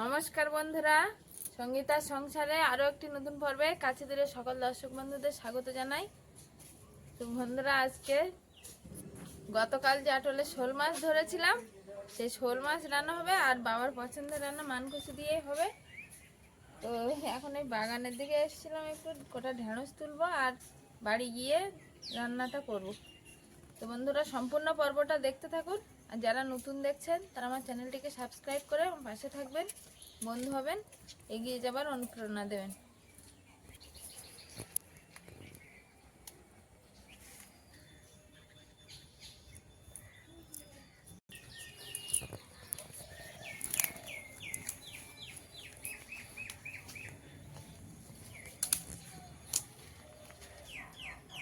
নমস্কার বন্ধুরা। সঙ্গীতার সংসারে আরও একটি নতুন পর্বে কাছে দূরে সকল দর্শক বন্ধুদের স্বাগত জানাই। তো বন্ধুরা, আজকে গতকাল যে আটলে শোল মাছ ধরেছিলাম, সেই শোল মাছ রান্না হবে আর বাবার পছন্দের রান্না মানকষি দিয়ে হবে। তো এখন এই বাগানের দিকে এসেছিলাম একটু গোটা ঢেঁড়স তুলবো আর বাড়ি গিয়ে রান্নাটা করব। তো বন্ধুরা, সম্পূর্ণ পর্বটা দেখতে থাকুন। আর যারা নতুন দেখছেন, তারা আমার চ্যানেলটিকে সাবস্ক্রাইব করে আমার পাশে থাকবেন, বন্ধু হবেন, এগিয়ে যাবার অনুপ্রেরণা দেবেন।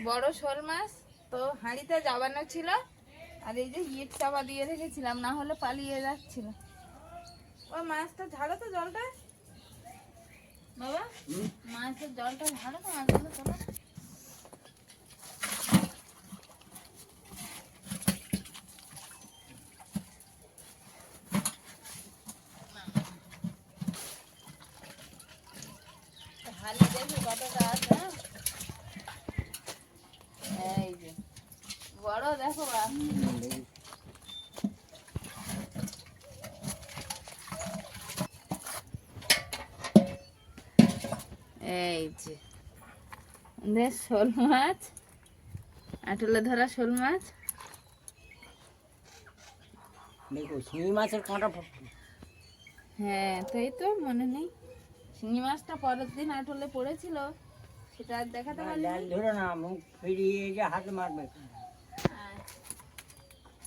বড় শোল মাছ তো হাঁড়িতে যাবানো ছিল। আর এই যে ইট চাপা দিয়ে রেখেছিলাম না হলে পালিয়ে যাচ্ছিল। ও মাছটা ঝাড়ো তো জলটা। বাবা মাছের জলটা ঝাড়ো তো মাছগুলো তোলো হালি দেখি কতটা আছে হ্যাঁ এই যে বড় দেখো বা এই যে শোল মাছ আটলে ধরা শোল মাছ। দেখো শিঙি মাছের কাঁটা হ্যাঁ তাই তো মনে নেই। শিঙি মাছটা পরের দিন আটলে পড়েছিল সেটা আর দেখাতে না, পারলি ধরো না মুখ ফিরিয়ে যে হাতে মারবে।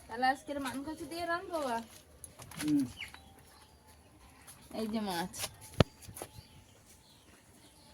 তাহলে আজকের মানকাছি দিয়ে বা? হুম। এই যে মাছ।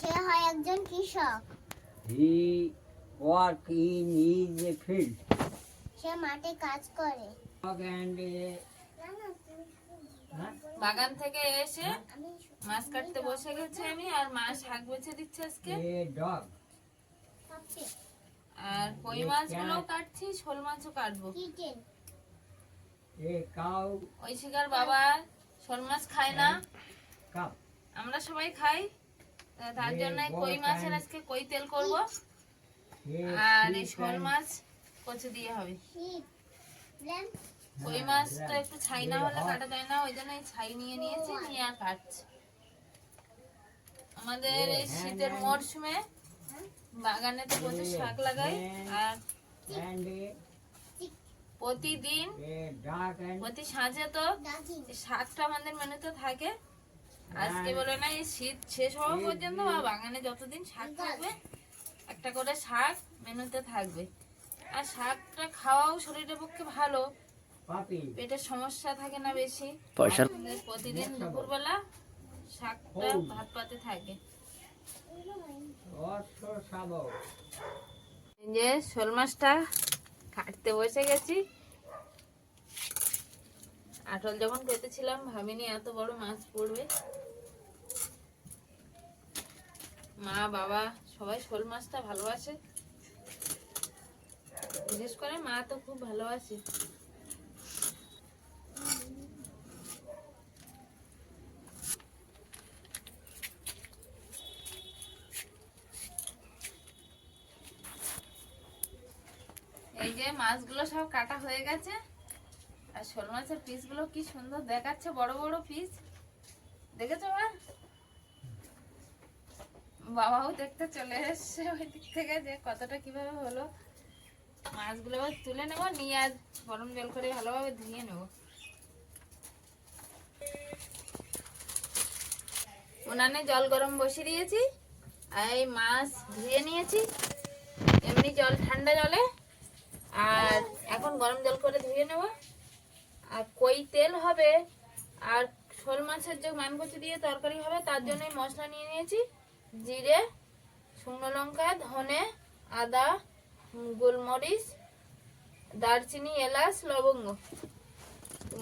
সে হয় একজন কৃষক। He work in is a field. সে মাঠে কাজ করে। বাগান থেকে এসে মাছ কাটতে বসে গেছি আমি আর মা শাক বেছে দিচ্ছে আজকে। A dog. আর কই মাছগুলো কাটছি? শোল মাছও কাটবো। কিটেন এ কাউ। ওই শিকার বাবা শোল মাছ খায় না। কাপ আমরা সবাই খাই। তার জন্য কই মাছের আজকে কই তেল করব? আর এই শোল মাছ কচু দিয়ে হবে। কই মাছ তো একটু ছাই না হলে কাটা যায় না ওই জন্য ছাই নিয়ে নিয়েছি নিয়ে আর কাটছি। আমাদের এই শীতের মরশুমে বাগানে তো প্রচুর শাক লাগাই আর প্রতিদিন প্রতি সাঁঝে তো শাকটা আমাদের মেনুতে থাকে। আজকে বলে না এই শীত শেষ হওয়া পর্যন্ত বা বাগানে যতদিন শাক থাকবে একটা করে শাক মেনুতে থাকবে। আর শাকটা খাওয়াও শরীরের পক্ষে ভালো। পেটের সমস্যা থাকে না বেশি। প্রতিদিন দুপুরবেলা শাকটা ভাত পাতে থাকে। যে শোল মাছটা কাটতে বসে গেছি। আটল যখন পেতেছিলাম, ভাবিনি এত বড় মাছ পড়বে। মা, বাবা সবাই শোল মাছটা ভালোবাসে। বিশেষ করে মা তো খুব ভালোবাসে। এই যে মাছগুলো সব কাটা হয়ে গেছে। আর শোল মাছের পিসগুলো কি সুন্দর দেখাচ্ছে, বড় বড় পিস। দেখেছ মা? বাবাও দেখতে চলে এসছে ওই দিক থেকে যে কতটা কীভাবে হলো। মাছগুলো আবার তুলে নেব, নিয়ে আজ গরম জল করে ভালোভাবে ধুয়ে নেব। উনানে জল গরম বসিয়ে দিয়েছি, আর এই মাছ ধুয়ে নিয়েছি। এমনি জল, ঠান্ডা জলে। আর এখন গরম জল করে ধুয়ে নেব। আর কই তেল হবে, আর শোল মাছের যে মান কচু দিয়ে তরকারি হবে, তার জন্য মশলা নিয়ে নিয়েছি। জিরে, শুকনো লঙ্কা, ধনে, আদা, গোলমরিচ, দারচিনি, এলাচ, লবঙ্গ।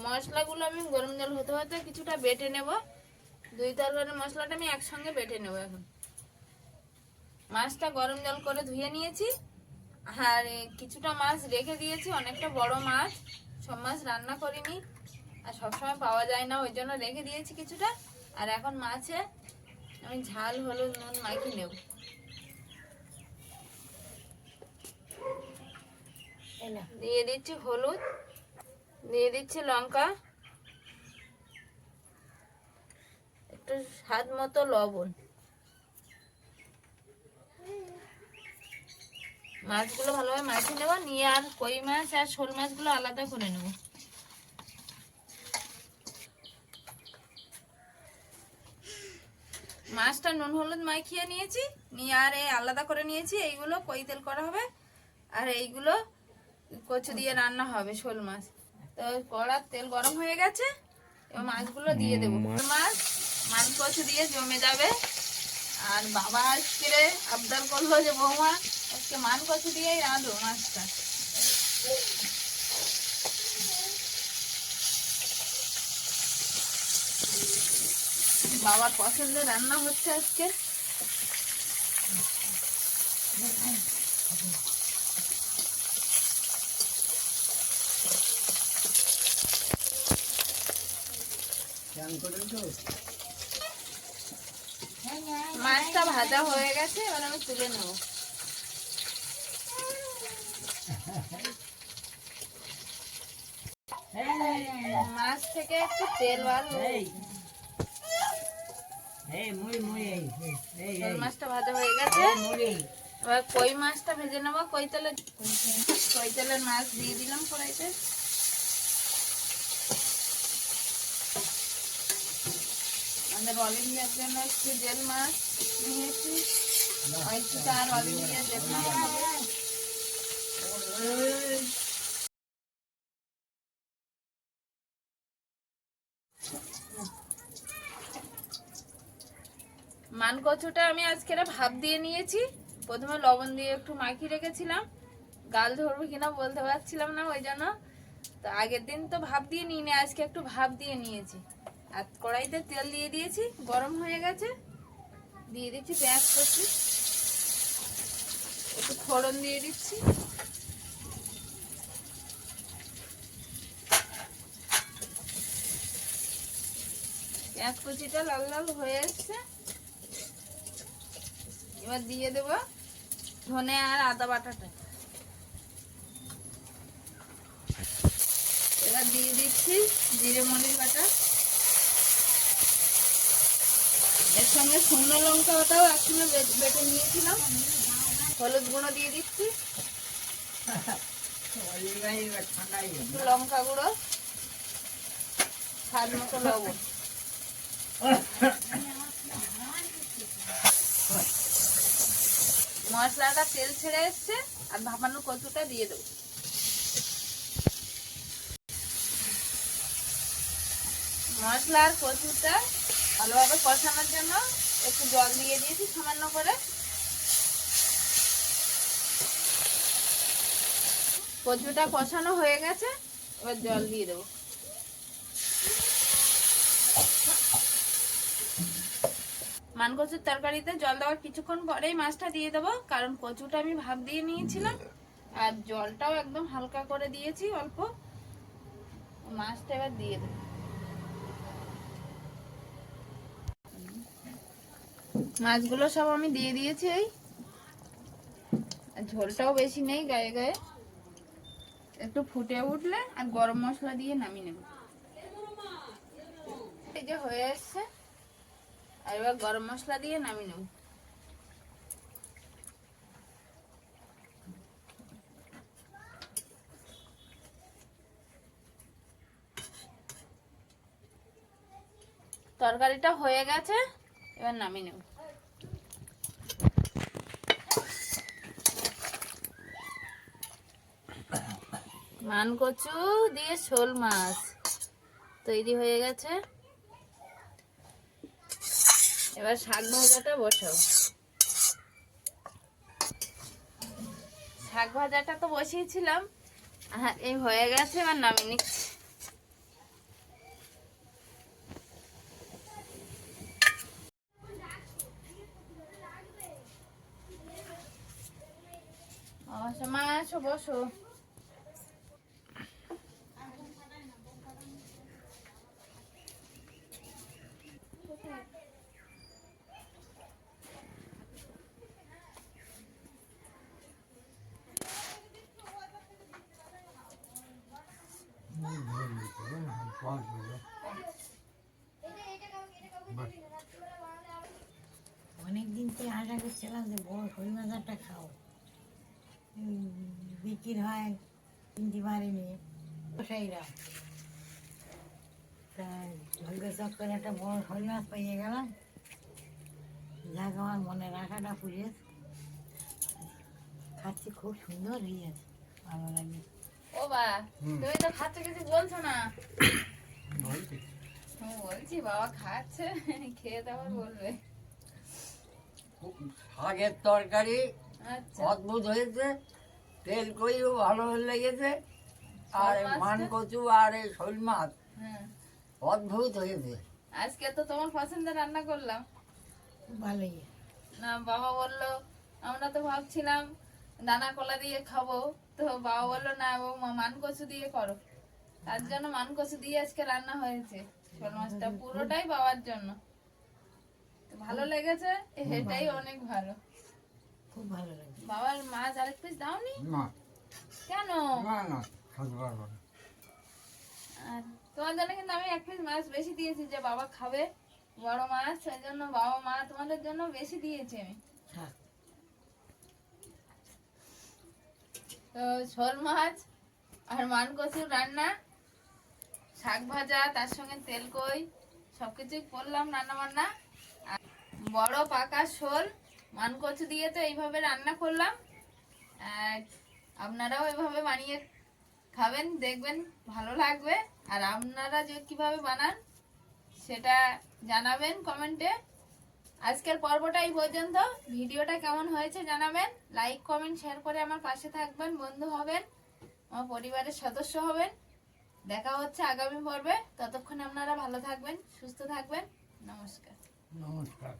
মশলাগুলো আমি গরম জল হতে হতে কিছুটা বেটে নেব। দুই তরকারি মশলাটা আমি একসঙ্গে বেটে নেব এখন। মাছটা গরম জল করে ধুয়ে নিয়েছি। আর কিছুটা মাছ রেখে দিয়েছি, অনেকটা বড় মাছ। সব মাছ রান্না করিনি, আর সবসময় পাওয়া যায় না, ওই জন্য রেখে দিয়েছি কিছুটা। আর এখন মাছে আমি ঝাল, হলুদ, নুন মাখিয়ে নেব। দিয়ে দিচ্ছি হলুদ, দিয়ে দিচ্ছি লঙ্কা, একটু স্বাদ মতো লবণ। মাছগুলো ভালোভাবে মাখিয়ে নেব নিয়ে আর কই মাছ আর শোল মাছগুলো আলাদা করে নেব। মাছটা নুন হলুদ মাখিয়ে নিয়েছি নিয়ে আর এই আলাদা করে নিয়েছি এইগুলো কই তেল করা হবে আর এইগুলো কচু দিয়ে রান্না হবে শোল মাছ। তো কড়ার তেল গরম হয়ে গেছে এবার মাছগুলো দিয়ে দেবো। মাছ মান কচু দিয়ে জমে যাবে। আর বাবা আজকে আবদার করল যে বৌমা, আজকে মান কচু দিয়েই রাঁধো মাছটা। বাবার পছন্দের রান্না হচ্ছে আজকে। মাছটা ভাজা হয়ে গেছে এবার আমি তুলে নেব। মাছ থেকে একটু তেল বার মাছটা ভাজা হয়ে গেছে। এবার কই মাছটা ভেজে নেব? কই তেলের মাছ দিয়ে দিলাম কড়াইতে? আমাদের অলিভিয়ার জন্য একটু জেল মাছ নিয়েছি একটু আর দেখলাম হবে মান কচুটা আমি আজকে ভাব দিয়ে নিয়েছি প্রথমে লবণ দিয়ে একটু মাখিয়ে রেখেছিলাম গাল ধরবে কিনা বলতে পারছিলাম না, ওই জন্য। তো আগের দিন তো ভাব দিয়ে নিই নি আজকে একটু ভাব দিয়ে নিয়েছি। আর কড়াইতে তেল দিয়ে দিয়েছি, গরম হয়ে গেছে। দিয়ে দিচ্ছি পেঁয়াজ কচি। একটু ফোড়ন দিয়ে দিচ্ছি। পেঁয়াজ কুচিটা লাল লাল হয়ে এসছে। এবার দিয়ে দেব ধনে আর আদা বাটাটা। এবার দিয়ে দিচ্ছি জিরে মরিচ বাটা। সঙ্গে শুকনো লঙ্কাটাও একসঙ্গে বেটে নিয়েছিলাম। হলুদ গুঁড়ো দিয়ে দিচ্ছি। লঙ্কা গুঁড়ো। স্বাদ মতো লবণ। মশলাটা তেল ছেড়ে এসছে, আর ভাপানো কচুটা দিয়ে দেবো। মশলা আর কচুটা ভালোভাবে কষানোর জন্য একটু জল দিয়ে দিয়েছি সামান্য করে। কচুটা কষানো হয়ে গেছে, এবার জল দিয়ে দেবো। মান কচুর তরকারিতে জল দেওয়ার কিছুক্ষণ পরেই মাছটা দিয়ে দেবো, কারণ কচুটা আমি ভাপ দিয়ে নিয়েছিলাম, আর জলটাও একদম হালকা করে দিয়েছি অল্প। মাছটা এবার দিয়ে দেবো। মাছগুলো সব আমি দিয়ে দিয়েছি এই। ঝোলটাও বেশি নেই গায়ে গায়ে। একটু ফুটে উঠলে আর গরম মশলা দিয়ে নামিয়ে নেব। এই যে হয়ে এসছে আর এবার গরম মশলা দিয়ে নামিয়ে নেব। তরকারিটা হয়ে গেছে, এবার নামিয়ে নেব। মান কচু দিয়ে শোল মাছ তৈরি হয়ে গেছে। এবার শাক ভাজাটা বসাও। শাক ভাজাটা তো বসিয়েছিলাম। হ্যাঁ এই হয়ে গেছে, এবার নামিয়ে নিচ্ছি। অবশ্য মা আসো বসো। অনেকদিন থেকে আশা করছিলাম যে বড় শোল মাছটা খাও। বিক্রি হয় কিনতে পারিনি ব্যবসায়ীরা তা ভাগ্য চক্করে একটা বড় শোল মাছ পেয়ে গেলাম। যাক আমার মনে রাখাটা পুড়ে খাচ্ছি খুব সুন্দর হয়েছে ভালো লাগে ও বা তুমি তো খাচ্ছ কিছু বলছো না? বলছি। বাবা খাচ্ছে খেয়ে তারপর বলবে। শাকের তরকারি আচ্ছা। অদ্ভুত হয়েছে তেল কইও ভালো লেগেছে আর মান কচু আর এই শোল মাছ। হ্যাঁ। অদ্ভুত হয়েছে। আজকে তো তোমার পছন্দের রান্না করলাম। খুব ভালো হয়েছে না বাবা বলল আমরা তো ভাবছিলাম দানা কলা দিয়ে খাব। তো বাবা বলল না বৌমা মান কচু দিয়ে করো। তার জন্য মান কচু দিয়ে আজকে রান্না হয়েছে। শোল মাছটা পুরোটাই বাবার জন্য। তো ভালো লেগেছে এটাই অনেক ভালো। খুব ভালো লাগে বাবার মাছ আরেক পিস দাওনি? না। কেন? না না খাতে আর তোমার জন্য কিন্তু আমি এক পিস মাছ বেশি দিয়েছি যে বাবা খাবে বড় মাছ সেই জন্য বাবা মা তোমাদের জন্য বেশি দিয়েছি আমি। তো শোল মাছ আর মান কচুর রান্না শাক ভাজা তার সঙ্গে তেল কই সবকিছুই করলাম রান্না বান্না বড় পাকা শোল মান কচু দিয়ে তো এইভাবে রান্না করলাম। আপনারাও এভাবে বানিয়ে খাবেন, দেখবেন ভালো লাগবে। আর আপনারা যে কীভাবে বানান, সেটা জানাবেন কমেন্টে আজকের পর্বটা এই পর্যন্ত। ভিডিওটা কেমন হয়েছে জানাবেন। লাইক কমেন্ট শেয়ার করে আমার পাশে থাকবেন, বন্ধু হবেন, আমার পরিবারের সদস্য হবেন। দেখা হচ্ছে আগামী পর্বে। ততক্ষণ আপনারা ভালো থাকবেন, সুস্থ থাকবেন। নমস্কার। নমস্কার।